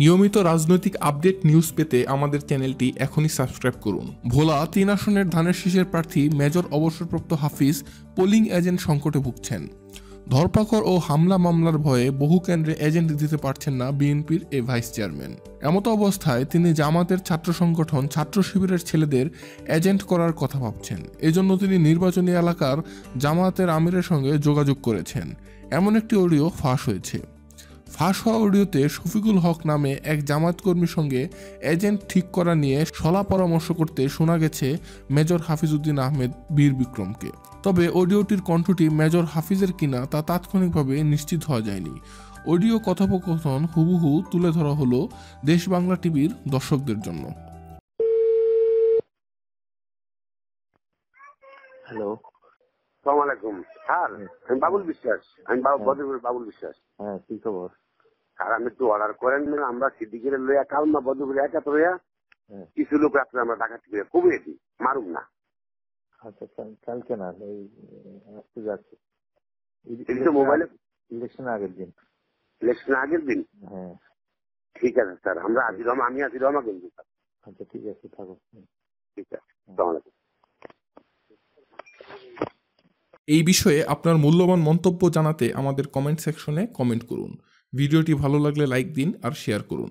নিয়মিত রাজনৈতিক update news পেতে আমাদের চ্যানেলটি এখনই সাবস্ক্রাইব করুন। ভোলা তিন আসনের ধানের শীষের প্রার্থী মেজর অবসরপ্রাপ্ত হাফিজ পোলিং এজেন্ট সংকটে ভুগছেন। ধরপাকড় ও হামলা মামলার ভয়ে বহু কেন্দ্রে এজেন্ট দিতে পারছেন না বিএনপির এ ভাইস চেয়ারম্যান এমতো অবস্থায় তিনি জামাতের ছাত্র সংগঠন, ছাত্র শিবিরের ছেলেদের এজেন্ট করার কথা ভাবছেন। এজন্য তিনি নির্বাচনী এলাকার জামাতের আমিরের সঙ্গে যোগাযোগ করেছেন। এমন একটি অডিও ফাঁস হয়েছে। ফাঁস হওয়া অডিওতে শফিকুল হক নামে এক জামাত কর্মীর সঙ্গে এজেন্ট ঠিক করা নিয়ে সলা পরামর্শ করতে শোনা গেছে মেজর হাফিজউদ্দিন আহমেদ বীর বিক্রমকে। তবে অডিওটির কণ্ঠটি মেজর হাফিজের কিনা তা তাৎক্ষণিকভাবে নিশ্চিত হওয়া যায়নি। অডিও কথোপকথন হুবহু তুলে ধরা হলো দেশ বাংলা টিভির দর্শকদের জন্য। হ্যালো। সালাম আলাইকুম। স্যার আমি বাবুল বিশ্বাস। আমি হ্যাঁ। বদরপুর বাবুল বিশ্বাস। হ্যাঁ কি খবর? স্যার আমি একটু অর্ডার করেন মানে আমরা সিদ্দিকের লইয়া কালমা বদরপুর একা তো লইয়া হ্যাঁ। কিছু লোক রাত্রে আমরা ডাকাতি করে কমিয়ে দিই মারুক না। আচ্ছা কাল- কালকে না এই আজকে যাচ্ছে। মোবাইলে ইলেকশন আগের দিন। ইলেকশন আগের দিন? হ্যাঁ। ঠিক আছে স্যার আমরা আজির রহমান আমি আজির রহমান কিন্তু স্যার। আচ্ছা ঠিক আছে থাকো হুম। ঠিক আছে সালাম আলাইকুম এই বিষয়ে আপনার মূল্যবান মন্তব্য জানাতে আমাদের কমেন্ট সেকশনে কমেন্ট করুন। ভিডিওটি ভালো লাগলে লাইক দিন আর শেয়ার করুন।